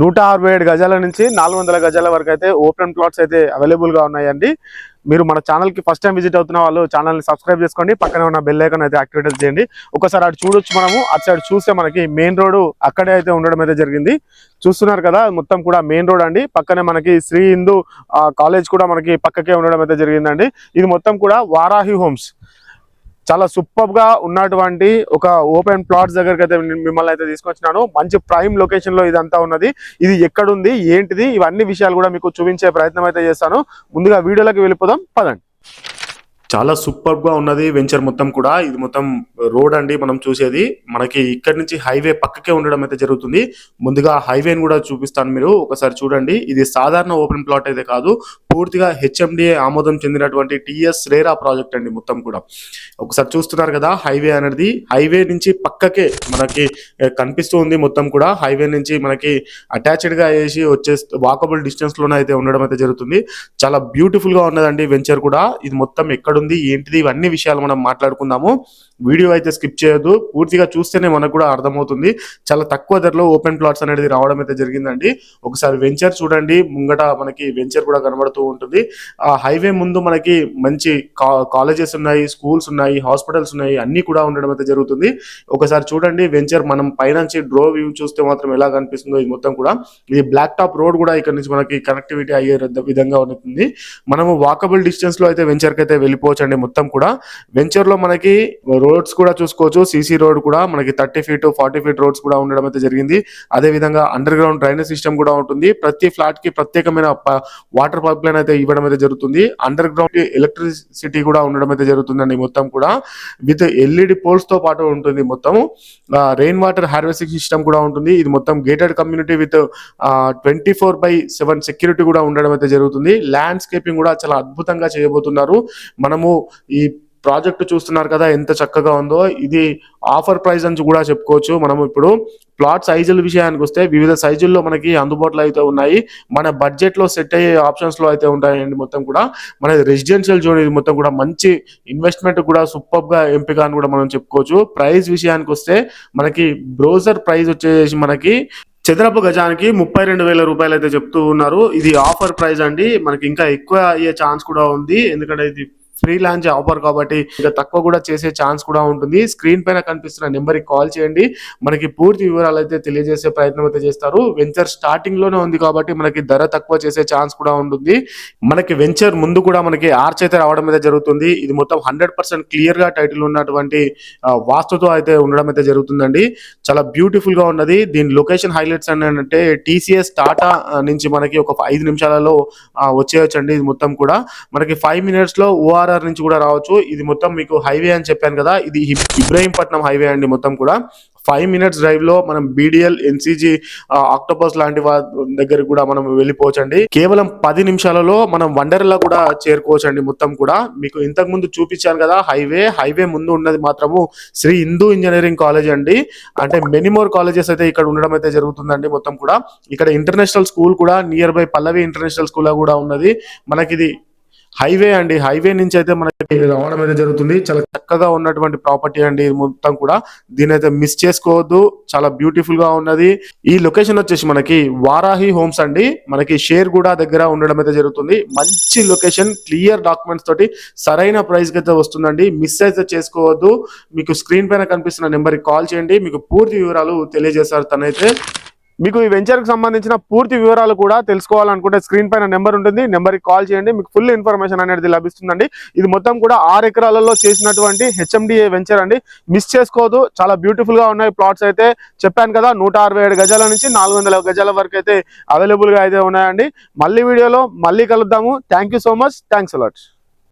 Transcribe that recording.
నూట అరవై ఏడు గజాల నుంచి నాలుగు వందల గజాల వరకు అయితే ఓపెన్ ప్లాట్స్ అయితే అవైలబుల్గా ఉన్నాయండి. మీరు మన ఛానల్కి ఫస్ట్ టైం విజిట్ అవుతున్న వాళ్ళు ఛానల్ని సబ్స్క్రైబ్ చేసుకోండి. పక్కనే ఉన్న బెల్ ఐకాన్ అయితే యాక్టివేట్ చేయండి. ఒకసారి అటు చూడొచ్చు మనము అటు సైడ్ చూస్తే మనకి మెయిన్ రోడ్ అక్కడే అయితే ఉండడం అయితే జరిగింది. చూస్తున్నారు కదా మొత్తం కూడా మెయిన్ రోడ్ అండి. పక్కనే మనకి శ్రీ హిందూ కాలేజ్ కూడా మనకి పక్కకే ఉండడం అయితే జరిగిందండి. ఇది మొత్తం కూడా వారాహి హోమ్స్ చాలా సూపర్గా ఉన్నటువంటి ఒక ఓపెన్ ప్లాట్స్ దగ్గరికి అయితే నేను మిమ్మల్ని అయితే తీసుకొచ్చినాను. మంచి ప్రైమ్ లొకేషన్లో ఇదంతా ఉన్నది. ఇది ఎక్కడుంది? ఏంటిది? ఇవన్నీ విషయాలు కూడా మీకు చూపించే ప్రయత్నం అయితే చేస్తాను. ముందుగా వీడియోలోకి వెళ్ళిపోదాం. పదండి. చాలా సూపర్గా ఉన్నది వెంచర్ మొత్తం కూడా. ఇది మొత్తం రోడ్ అండి మనం చూసేది. మనకి ఇక్కడ నుంచి హైవే పక్కకే ఉండడం అయితే జరుగుతుంది. ముందుగా హైవేని కూడా చూపిస్తాను మీరు. ఒకసారి చూడండి. ఇది సాధారణ ఓపెన్ ప్లాట్ అయితే కాదు. పూర్తిగా హెచ్ఎండిఏ ఆమోదం చెందినటువంటి టిఎస్ రేరా ప్రాజెక్ట్ అండి మొత్తం కూడా. ఒకసారి చూస్తున్నారు కదా హైవే అనేది. హైవే నుంచి పక్కకే మనకి కనిపిస్తూ ఉంది మొత్తం కూడా. హైవే నుంచి మనకి అటాచ్డ్గా వేసి వచ్చే వాకబుల్ డిస్టెన్స్లోనే అయితే ఉండడం అయితే జరుగుతుంది. చాలా బ్యూటిఫుల్గా ఉన్నదండి వెంచర్ కూడా. ఇది మొత్తం ఎక్కడుంది ఏంటిది ఇవన్నీ విషయాలు మనం మాట్లాడుకుందాము. వీడియో అయితే స్కిప్ చేయొద్దు. పూర్తిగా చూస్తేనే మనకు కూడా అర్థమవుతుంది. చాలా తక్కువ ధరలో ఓపెన్ ప్లాట్స్ అనేది రావడం అయితే జరిగిందండి. ఒకసారి వెంచర్ చూడండి. ముంగట మనకి వెంచర్ కూడా కనబడుతూ ఉంటుంది. ఆ హైవే ముందు మనకి మంచి కాలేజెస్ ఉన్నాయి స్కూల్స్ ఉన్నాయి హాస్పిటల్స్ ఉన్నాయి అన్ని కూడా ఉండడం అయితే జరుగుతుంది. ఒకసారి చూడండి వెంచర్ మనం పైనుంచి డ్రో వ్యూ చూస్తే మాత్రం ఎలా కనిపిస్తుందో ఇది మొత్తం కూడా. ఇది బ్లాక్ టాప్ రోడ్ కూడా ఇక్కడ నుంచి మనకి కనెక్టివిటీ అయ్యే విధంగా ఉంటుంది. మనము వాకబుల్ డిస్టెన్స్లో అయితే వెంచర్కి అయితే వెళ్ళిపోవచ్చు అండి మొత్తం కూడా. వెంచర్లో మనకి రోడ్స్ కూడా చూసుకోవచ్చు. సీసీ రోడ్ కూడా మనకి thirty feet forty feet roads కూడా ఉండడం అయితే జరిగింది. అదే విధంగా అండర్ గ్రౌండ్ డ్రైనేజ్ సిస్టమ్ కూడా ఉంటుంది. ప్రతి ఫ్లాట్కి ప్రత్యేకమైన వాటర్ పైప్ లైన్ అయితే ఇవ్వడం అయితే జరుగుతుంది. అండర్ గ్రౌండ్ ఎలక్ట్రిసిటీ కూడా ఉండడం అయితే జరుగుతుందండి మొత్తం కూడా. విత్ ఎల్ఈడి పోల్స్తో పాటు ఉంటుంది మొత్తం. రెయిన్ వాటర్ హార్వెస్టింగ్ సిస్టమ్ కూడా ఉంటుంది. ఇది మొత్తం gated community with twenty four by seven security కూడా ఉండడం అయితే జరుగుతుంది. ల్యాండ్స్కేపింగ్ కూడా చాలా అద్భుతంగా చేయబోతున్నారు. మనము ఈ ప్రాజెక్ట్ చూస్తున్నారు కదా ఎంత చక్కగా ఉందో. ఇది ఆఫర్ ప్రైస్ అని కూడా చెప్పుకోవచ్చు. మనం ఇప్పుడు ప్లాట్ సైజుల విషయానికి వస్తే వివిధ సైజుల్లో మనకి అందుబాటులో అయితే ఉన్నాయి. మన బడ్జెట్లో సెట్ అయ్యే ఆప్షన్స్లో అయితే ఉంటాయండి మొత్తం కూడా. మన రెసిడెన్షియల్ జోన్ ఇది మొత్తం కూడా మంచి ఇన్వెస్ట్మెంట్ కూడా సూపర్గా ఎంపిక అని కూడా మనం చెప్పుకోవచ్చు. ప్రైస్ విషయానికి వస్తే మనకి బ్రోజర్ ప్రైస్ వచ్చేసి మనకి చదరపు గజానికి ముప్పై రెండు వేల రూపాయలు అయితే చెప్తూ ఉన్నారు. ఇది ఆఫర్ ప్రైస్ అండి. మనకి ఇంకా ఎక్కువ అయ్యే ఛాన్స్ కూడా ఉంది. ఎందుకంటే ఇది ఫ్రీ లాంచ్ ఆఫర్ కాబట్టి ఇంకా తక్కువ కూడా చేసే ఛాన్స్ కూడా ఉంటుంది. స్క్రీన్ పైన కనిపిస్తున్న నెంబర్కి కాల్ చేయండి. మనకి పూర్తి వివరాలు అయితే తెలియజేసే ప్రయత్నం అయితే చేస్తారు. వెంచర్ స్టార్టింగ్లోనే ఉంది కాబట్టి మనకి ధర తక్కువ చేసే ఛాన్స్ కూడా ఉంటుంది. మనకి వెంచర్ ముందు కూడా మనకి ఆర్చ్ అయితే రావడం అయితే జరుగుతుంది. ఇది మొత్తం హండ్రెడ్ పర్సెంట్ క్లియర్గా టైటిల్ ఉన్నటువంటి వాస్తుతో అయితే ఉండడం అయితే జరుగుతుందండి. చాలా బ్యూటిఫుల్గా ఉన్నది. దీని లొకేషన్ హైలైట్స్ అంటే టీసీఎస్ టాటా నుంచి మనకి ఒక ఐదు నిమిషాలలో ఆ, ఇది మొత్తం కూడా. మనకి ఫైవ్ మినిట్స్లో ఓఆర్ ఆర్ఆర్ నుంచి కూడా రావచ్చు. ఇది మొత్తం మీకు హైవే అని చెప్పాను కదా ఇది ఇబ్రాహీంపట్నం ఇబ్రహీంపట్నం హైవే అండి మొత్తం కూడా. ఫైవ్ మినిట్స్ డ్రైవ్లో మనం బీడిఎల్ ఎన్సీజీ ఆక్టోపస్ లాంటి దగ్గర కూడా మనం వెళ్ళిపోవచ్చండి. కేవలం పది నిమిషాలలో మనం వండర్లా కూడా చేరుకోవచ్చండి మొత్తం కూడా. మీకు ఇంతకు ముందు చూపించాను కదా హైవే హైవే ముందు ఉన్నది మాత్రము శ్రీ హిందూ ఇంజనీరింగ్ కాలేజ్ అండి. అంటే మెనిమోర్ కాలేజెస్ అయితే ఇక్కడ ఉండడం అయితే జరుగుతుందండి మొత్తం కూడా. ఇక్కడ ఇంటర్నేషనల్ స్కూల్ కూడా near by Pallavi international school కూడా ఉన్నది. మనకి ఇది హైవే అండి. హైవే నుంచి అయితే మనకి రావడం అయితే జరుగుతుంది. చాలా చక్కగా ఉన్నటువంటి ప్రాపర్టీ అండి మొత్తం కూడా. దీని అయితే మిస్ చేసుకోవద్దు. చాలా బ్యూటిఫుల్గా ఉన్నది. ఈ లొకేషన్ వచ్చేసి మనకి వారాహి హోమ్స్ అండి. మనకి షేర్ కూడా దగ్గర ఉండడం అయితే జరుగుతుంది. మంచి లొకేషన్ క్లియర్ డాక్యుమెంట్స్ తోటి సరైన ప్రైస్కి అయితే వస్తుందండి. మిస్ అయితే చేసుకోవద్దు. మీకు స్క్రీన్ పైన కనిపిస్తున్న నెంబర్కి కాల్ చేయండి. మీకు పూర్తి వివరాలు తెలియజేస్తారు తనైతే. మీకు ఈ వెంచర్కి సంబంధించిన పూర్తి వివరాలు కూడా తెలుసుకోవాలనుకుంటే స్క్రీన్ పైన నెంబర్ ఉంటుంది. నెంబర్కి కాల్ చేయండి. మీకు ఫుల్ ఇన్ఫర్మేషన్ అనేది లభిస్తుందండి. ఇది మొత్తం కూడా ఆరు ఎకరాలలో చేసినటువంటి హెచ్ఎండిఏ వెంచర్ అండి. మిస్ చేసుకోదు. చాలా బ్యూటిఫుల్గా ఉన్నాయి ప్లాట్స్ అయితే. చెప్పాను కదా నూట అరవై ఏడు గజాల నుంచి నాలుగు వందల గజాల వరకు అయితే అవైలబుల్గా అయితే ఉన్నాయండి. మళ్ళీ వీడియోలో మళ్ళీ కలుద్దాము. Thank you so much thanks a lot